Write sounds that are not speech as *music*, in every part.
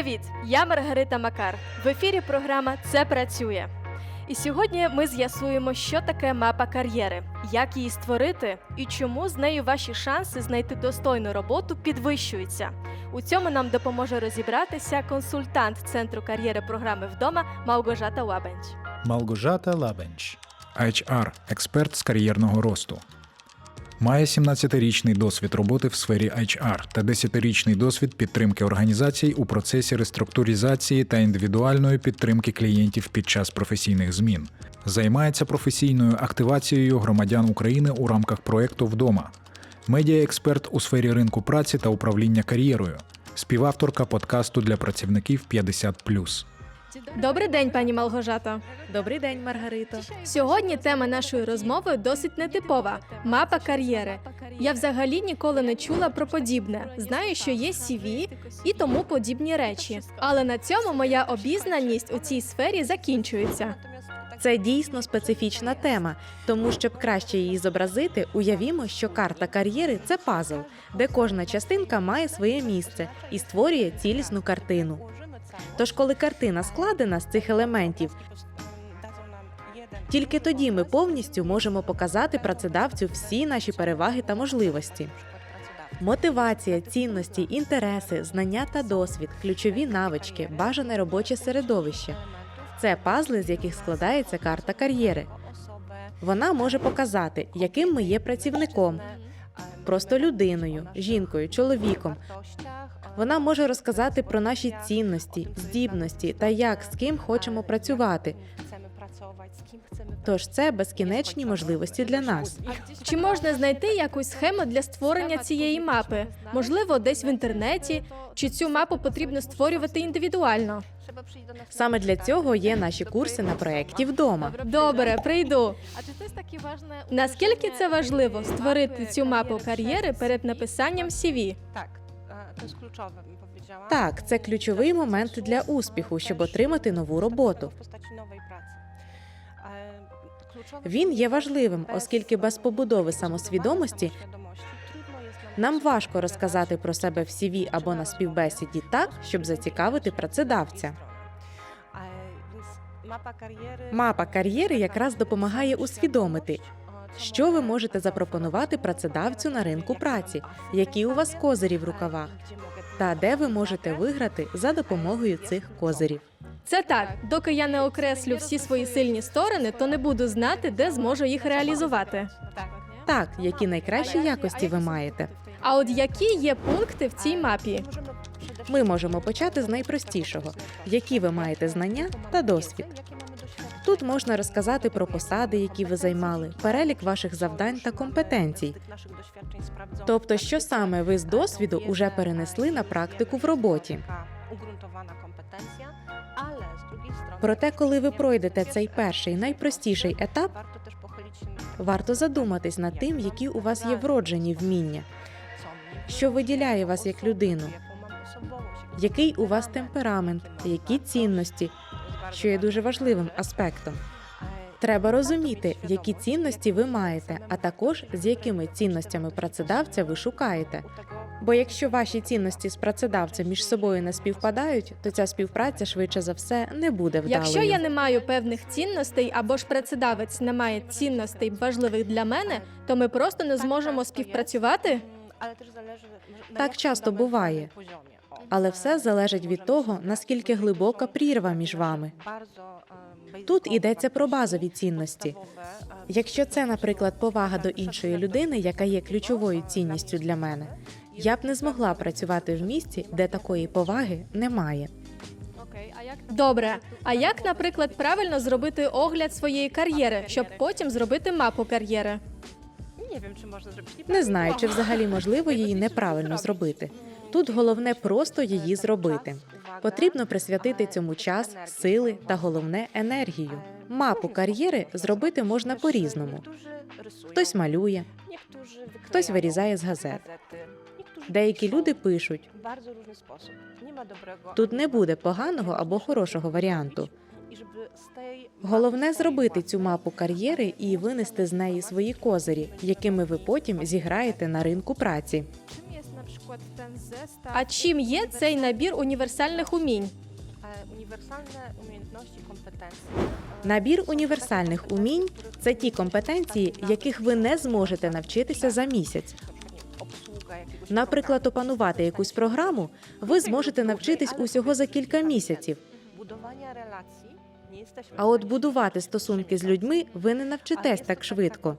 Привіт! Я Маргарита Макар. В ефірі програма Це працює. І сьогодні ми з'ясуємо, що таке мапа кар'єри, як її створити і чому з нею ваші шанси знайти достойну роботу підвищуються. У цьому нам допоможе розібратися консультант Центру кар'єри програми вдома Малгожата Лабенч. Малгожата Лабенч, HR, експерт з кар'єрного росту. Має 17-річний досвід роботи в сфері HR та 10-річний досвід підтримки організацій у процесі реструктуризації та індивідуальної підтримки клієнтів під час професійних змін. Займається професійною активацією громадян України у рамках проекту Вдома. Медіаексперт у сфері ринку праці та управління кар'єрою. Співавторка подкасту для працівників 50+. Добрий день, пані Малгожата. Добрий день, Маргарито. Сьогодні тема нашої розмови досить нетипова мапа кар'єри. Я взагалі ніколи не чула про подібне. Знаю, що є CV і тому подібні речі. Але на цьому моя обізнаність у цій сфері закінчується. Це дійсно специфічна тема, тому щоб краще її зобразити, уявімо, що карта кар'єри це пазл, де кожна частинка має своє місце і створює цілісну картину. Тож, коли картина складена з цих елементів, тільки тоді ми повністю можемо показати працедавцю всі наші переваги та можливості. Мотивація, цінності, інтереси, знання та досвід, ключові навички, бажане робоче середовище це пазли, з яких складається карта кар'єри. Вона може показати, яким ми є працівником, просто людиною, жінкою, чоловіком. Вона може розказати про наші цінності, здібності та як з ким хочемо працювати. Тож це безкінечні можливості для нас. Чи можна знайти якусь схему для створення цієї мапи? Можливо, десь в інтернеті, чи цю мапу потрібно створювати індивідуально? Саме для цього є наші курси на проєкті вдома. Добре, прийду. Наскільки це важливо створити цю мапу кар'єри перед написанням CV? Так, jest kluczowe, bym powiedziała. Так, це ключовий момент для успіху, щоб отримати нову роботу. В postaci nowej pracy. Він є важливим, без оскільки без побудови самосвідомості самосвідомості трудно є знайти нам важко розказати про себе в CV або на співбесіді так, щоб зацікавити працедавця. Е, więc Мапа кар'єри Мапа кар'єри якраз допомагає усвідомити, що ви можете запропонувати працедавцю на ринку праці, які у вас козирі в рукавах, та де ви можете виграти за допомогою цих козирів. Це так, доки я не окреслю всі свої сильні сторони, то не буду знати, де зможу їх реалізувати. Так, які найкращі якості ви маєте. А от які є пункти в цій мапі? Ми можемо почати з найпростішого, які ви маєте знання та досвід. Тут можна розказати про посади, які ви займали, перелік ваших завдань та компетенцій. Тобто, що саме ви з досвіду уже перенесли на практику в роботі. Проте, коли ви пройдете цей перший найпростіший етап, варто задуматись над тим, які у вас є вроджені вміння, що виділяє вас як людину, який у вас темперамент, які цінності, що є дуже важливим аспектом. Треба розуміти, які цінності ви маєте, а також з якими цінностями працедавця ви шукаєте. Бо якщо ваші цінності з працедавцем між собою не співпадають, то ця співпраця швидше за все не буде вдалою. Якщо я не маю певних цінностей або ж працедавець не має цінностей важливих для мене, то ми просто не зможемо співпрацювати. Так часто буває. Але все залежить від того, наскільки глибока прірва між вами. Тут йдеться про базові цінності. Якщо це, наприклад, повага до іншої людини, яка є ключовою цінністю для мене, я б не змогла працювати в місті, де такої поваги немає. Добре. А як, наприклад, правильно зробити огляд своєї кар'єри, щоб потім зробити мапу кар'єри? Не знаю, чи взагалі можливо її неправильно зробити. Тут головне просто її зробити. Потрібно присвятити цьому час, сили та головне енергію. Мапу кар'єри зробити можна по-різному. Хтось малює, хтось вирізає з газет. Деякі люди пишуть. Тут не буде поганого або хорошого варіанту. Головне зробити цю мапу кар'єри і винести з неї свої козирі, якими ви потім зіграєте на ринку праці. А чим є цей набір універсальних умінь? E, Uniwersalne umiejętności. E, Набір універсальних умінь це ті компетенції, яких ви не зможете навчитися за місяць. Наприклад, опанувати якусь програму ви зможете навчитись усього за кілька місяців. А от будувати стосунки з людьми ви не навчитесь так швидко.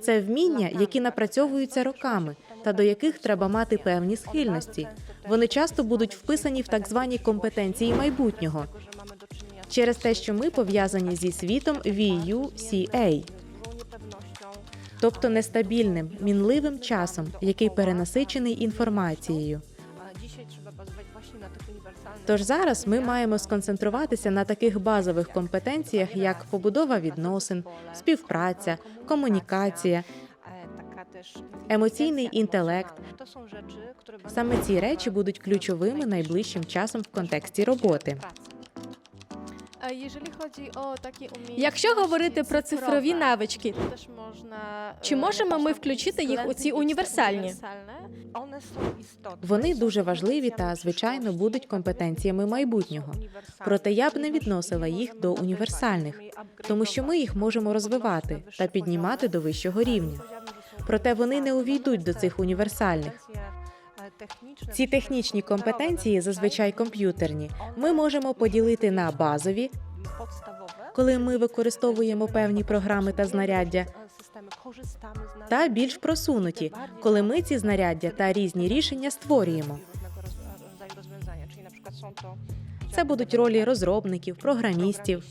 Це вміння, які напрацьовуються роками, та до яких треба мати певні схильності. Вони часто будуть вписані в так звані компетенції майбутнього через те, що ми пов'язані зі світом VUCA, тобто нестабільним, мінливим часом, який перенасичений інформацією. Тож зараз ми маємо сконцентруватися на таких базових компетенціях, як побудова відносин, співпраця, комунікація, емоційний інтелект. Саме ці речі будуть ключовими найближчим часом в контексті роботи. Якщо говорити про цифрові навички, чи можемо ми включити їх у ці універсальні? Вони дуже важливі та, звичайно, будуть компетенціями майбутнього. Проте я б не відносила їх до універсальних, тому що ми їх можемо розвивати та піднімати до вищого рівня. Проте вони не увійдуть до цих універсальних. Ці технічні компетенції зазвичай комп'ютерні. Ми можемо поділити на базові, коли ми використовуємо певні програми та знаряддя, та більш просунуті, коли ми ці знаряддя та різні рішення створюємо. Це будуть ролі розробників, програмістів.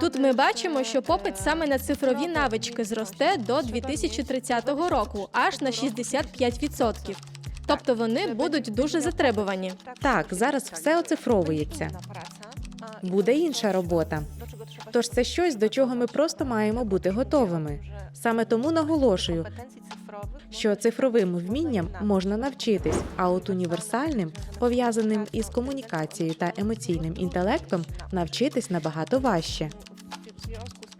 Тут ми бачимо, що попит саме на цифрові навички зросте до 2030 року аж на 65%. Тобто вони будуть дуже затребувані. Так, зараз все оцифровується. Буде інша робота. Тож це щось, до чого ми просто маємо бути готовими. Саме тому наголошую, що цифровим вмінням можна навчитись, а от універсальним, пов'язаним із комунікацією та емоційним інтелектом, навчитись набагато важче.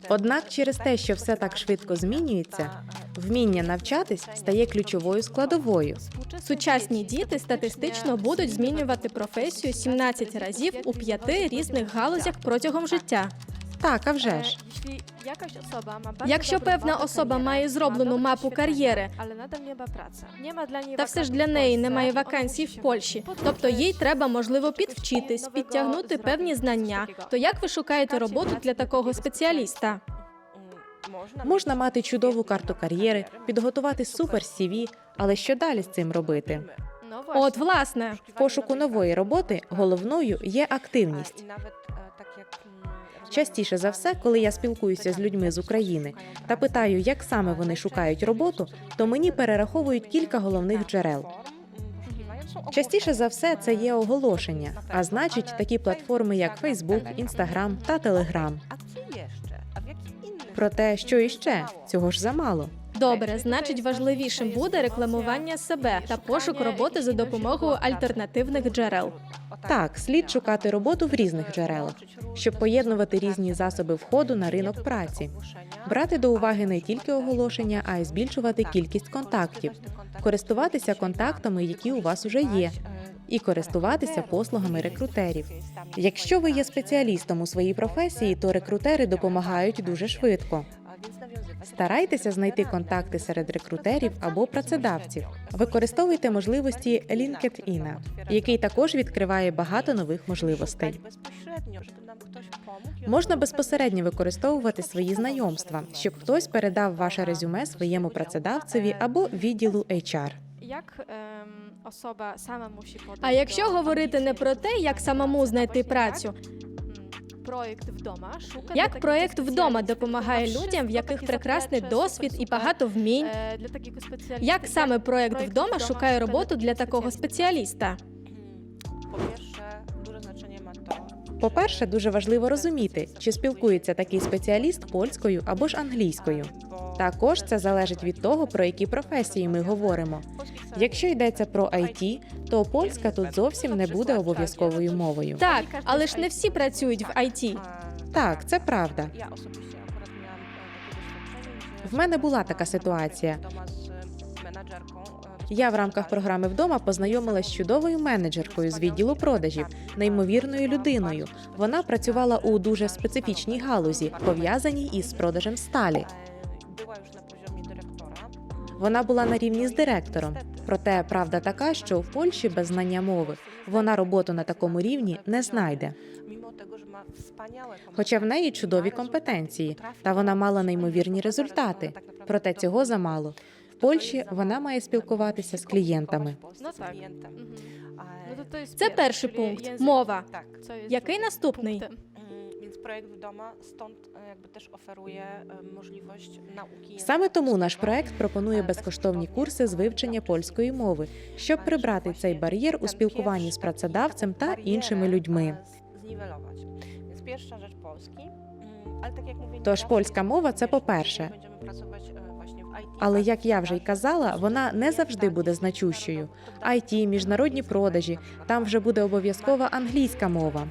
Однак, через те, що все так швидко змінюється, вміння навчатись стає ключовою складовою. Сучасні діти статистично будуть змінювати професію 17 разів у п'яти різних галузях протягом життя. Так, а вже ж. Якщо певна особа має зроблену мапу кар'єри, та все ж для неї немає вакансій в Польщі, тобто їй треба можливо підвчитись, підтягнути певні знання. То як ви шукаєте роботу для такого спеціаліста? Можна мати чудову карту кар'єри, підготувати супер CV, але що далі з цим робити? От, власне, В пошуку нової роботи головною є активність. Частіше за все, коли я спілкуюся з людьми з України та питаю, як саме вони шукають роботу, то мені перераховують кілька головних джерел. Частіше за все, це є оголошення, а значить, такі платформи, як Facebook, Instagram та Telegram. Проте, що іще цього ж замало. добре, значить, важливішим буде рекламування себе та пошук роботи за допомогою альтернативних джерел. Так, слід шукати роботу в різних джерелах, щоб поєднувати різні засоби входу на ринок праці, брати до уваги не тільки оголошення, а й збільшувати кількість контактів, користуватися контактами, які у вас уже є, і користуватися послугами рекрутерів. Якщо ви є спеціалістом у своїй професії, то рекрутери допомагають дуже швидко. Старайтеся знайти контакти серед рекрутерів або працедавців. Використовуйте можливості LinkedIn, який також відкриває багато нових можливостей. Можна безпосередньо використовувати свої знайомства, щоб хтось передав ваше резюме своєму працедавцеві або відділу HR. Як ем, особа сама мусить подати А якщо говорити не про те, як самому знайти працю, М, проєкт вдома, шукати як проєкт вдома допомагає людям, в яких прекрасний досвід і багато вмінь. е, для таких спеціалістів, Як саме проєкт вдома шукає роботу для такого спеціаліста? Znaczenie По-перше, дуже важливо розуміти, чи спілкується такий спеціаліст польською або ж англійською. Також це залежить від того, про які професії ми говоримо. Якщо йдеться про IT, то польська тут зовсім не буде обов'язковою мовою. Так, але ж не всі працюють в IT. Так, це правда. Że В мене була така ситуація. wdoma z Я в рамках програми вдома познайомилась з чудовою менеджеркою з відділу продажів, неймовірною людиною. Вона працювала у дуже специфічній галузі, пов'язаній із продажем сталі. Вона була на рівні з директором. Проте правда така, що в Польщі без знання мови вона роботу на такому рівні не знайде. Хоча в неї чудові компетенції, та вона мала неймовірні результати. Проте цього замало. В Польщі вона має спілкуватися з клієнтами. To to jest Це перший пункт мова. Який наступний? Mm, projekt wdoma stąd e, jakby też oferuje e, możliwość nauki. Саме тому наш проект пропонує безкоштовні курси з вивчення польської мови, щоб прибрати цей бар'єр у спілкуванні з працедавцем та іншими людьми. Mm, tak jak mówię, nie Тож польська мова це по-перше. e, Але як я вже й казала, вона не завжди буде значущою. IT, міжнародні продажі, там вже буде обов'язкова англійська мова.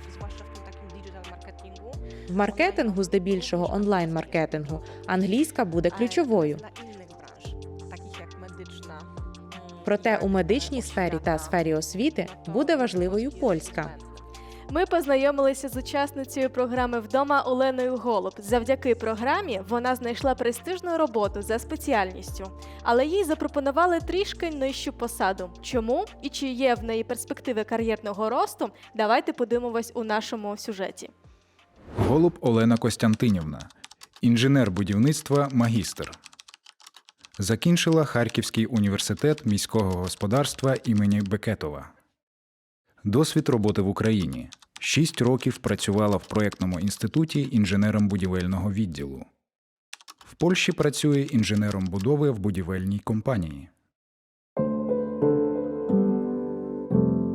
В маркетингу, здебільшого онлайн-маркетингу, англійська буде ключовою. Проте у медичній сфері та сфері освіти буде важливою польська. Ми познайомилися з учасницею програми вдома Оленою Голуб. Завдяки програмі вона знайшла престижну роботу за спеціальністю, але їй запропонували трішки нижчу посаду. Чому і чи є в неї перспективи кар'єрного росту? Давайте подивимось у нашому сюжеті. Голуб Олена Костянтинівна, інженер будівництва, магістр. Закінчила Харківський університет міського господарства імені Бекетова. Досвід роботи в Україні. Шість років працювала в проєктному інституті інженером будівельного відділу. В Польщі працює інженером будови в будівельній компанії.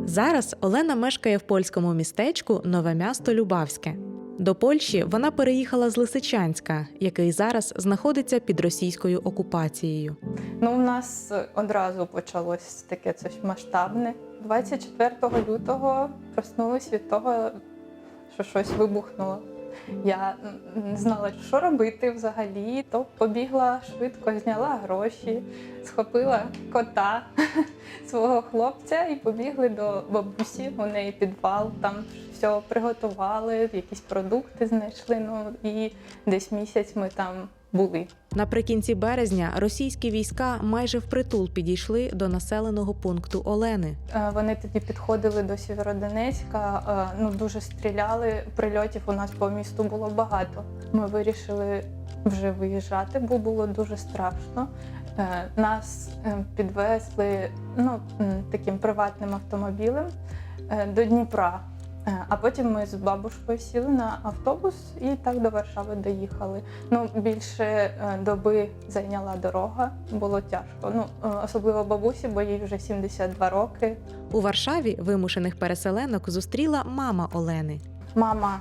Зараз Олена мешкає в польському містечку Нове місто Любавське. До Польщі вона переїхала з Лисичанська, який зараз знаходиться під російською окупацією. Ну, у нас одразу почалось таке щось масштабне. 24 лютого проснулись від того, що щось вибухнуло. Я не знала, що робити взагалі, то побігла швидко, зняла гроші, схопила кота *laughs* свого хлопця і побігли до бабусі. У неї підвал, там все приготували, якісь продукти знайшли. Ну і десь місяць ми там були. Наприкінці березня російські війська майже впритул підійшли до населеного пункту Олени. Е, Вони тоді підходили до Сєвєродонецька, е, ну дуже стріляли. Прильотів у нас по місту було багато. Ми вирішили вже виїжджати, бо було дуже страшно. Е, Нас підвезли ну, таким приватним автомобілем до Дніпра. Е, А потім ми з бабушкою сіли на автобус і так до Варшави доїхали. Ну, більше е, доби зайняла дорога, було тяжко. Ну, е, особливо бабусі, бо їй вже 72 роки. У Варшаві вимушених переселенок зустріла мама Олени. Мама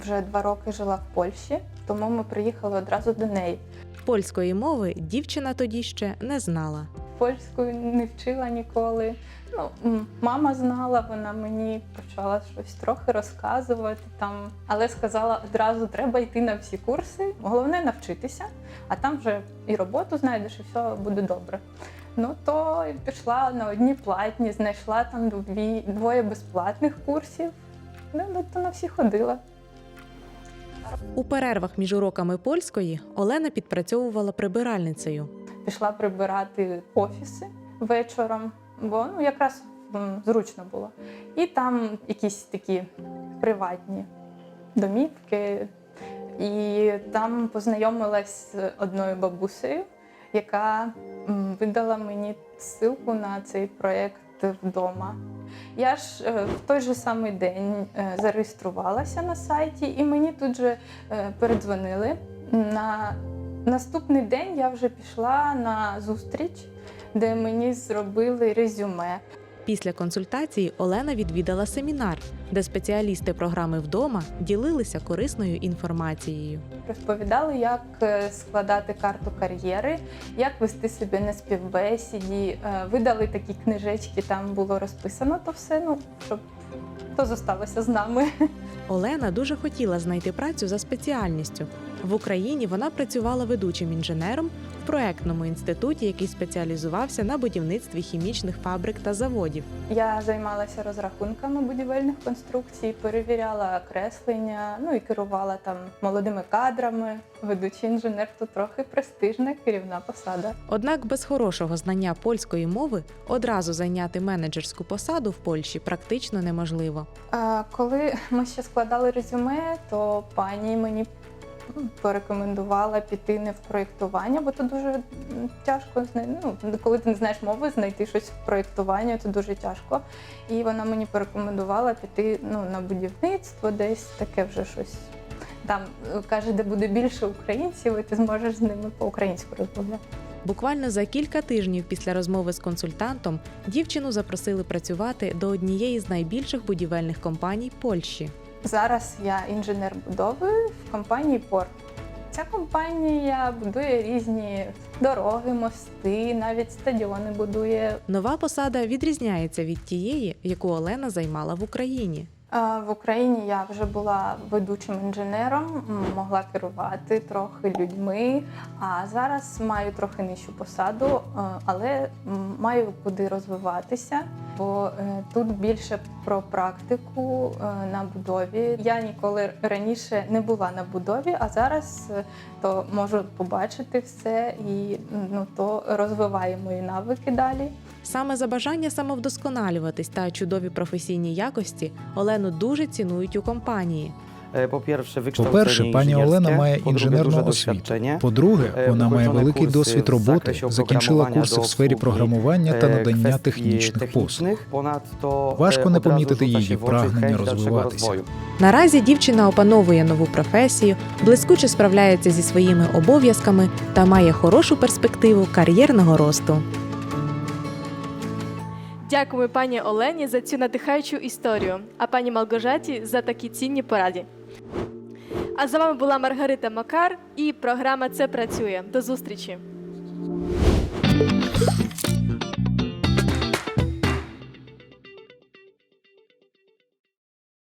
вже два роки жила в Польщі, тому ми приїхали одразу до неї. Польської мови дівчина тоді ще не знала. Польською не вчила ніколи. Ну, мама знала, вона мені почала щось трохи розказувати там, але сказала одразу, треба йти на всі курси. Головне навчитися, а там вже і роботу знайдеш, і все буде добре. Ну то пішла на одні платні, знайшла там дві, двоє безплатних курсів. Ну, то на всі ходила. У перервах між уроками польської Олена підпрацьовувала прибиральницею. пішла прибирати офіси вечором, бо ну якраз зручно було. І там якісь такі приватні домівки. І там познайомилась з одною бабусею, яка видала мені ссылку на цей проєкт вдома. Я ж е, в той же самий день е, зареєструвалася на сайті, і мені тут же е, передзвонили. На наступний день я вже пішла на зустріч, де мені зробили резюме. Після консультації Олена відвідала семінар, де спеціалісти програми вдома ділилися корисною інформацією. Розповідали, як е, складати карту кар'єри, як вести себе на співбесіді. Е, Видали такі книжечки, там було розписано то все, ну щоб то зосталося з нами. Олена дуже хотіла знайти працю за спеціальністю. В Україні вона працювала ведучим інженером проектному інституті, який спеціалізувався на будівництві хімічних фабрик та заводів. Я займалася розрахунками будівельних конструкцій, перевіряла креслення, ну і керувала там молодими кадрами. Ведучий інженер то трохи престижна керівна посада. Однак без хорошого знання польської мови одразу зайняти менеджерську посаду в Польщі практично неможливо. А коли ми ще складали резюме, то пані мені порекомендувала піти не в проєктування, бо то дуже тяжко ну, коли ти не знаєш мови, знайти щось в проєктуванні, це дуже тяжко. І вона мені порекомендувала піти ну, на будівництво, десь таке вже щось. Там е, каже, де буде більше українців, і ти зможеш з ними по-українську розмовляти. Буквально за кілька тижнів після розмови з консультантом дівчину запросили працювати до однієї з найбільших будівельних компаній Польщі. Зараз я інженер будови в компанії Порт. Ця компанія будує різні дороги, мости, навіть стадіони будує. Нова посада відрізняється від тієї, яку Олена займала в Україні. В Україні я вже була ведучим інженером, могла керувати трохи людьми. А зараз маю трохи нижчу посаду, але маю куди розвиватися, бо е, тут більше про практику е, на будові. Я ніколи раніше не була на будові, а зараз е, то можу побачити все і ну то розвиває мої навики далі. Саме за бажання самовдосконалюватись та чудові професійні якості Олену дуже цінують у компанії. Е, По-перше, По-перше, пані Олена має інженерну освіту. По-друге, Е, вона має великий досвід роботи, закінчила курси в сфері програмування та Е, надання технічних послуг. Важко не помітити її прагнення розвиватися. Наразі дівчина опановує нову професію, блискуче справляється зі своїми обов'язками та має хорошу перспективу кар'єрного росту. Дякуємо пані Олені за цю надихаючу історію, а пані Малгожаті за такі цінні поради. А за вами була Маргарита Макар і програма Це працює. До зустрічі!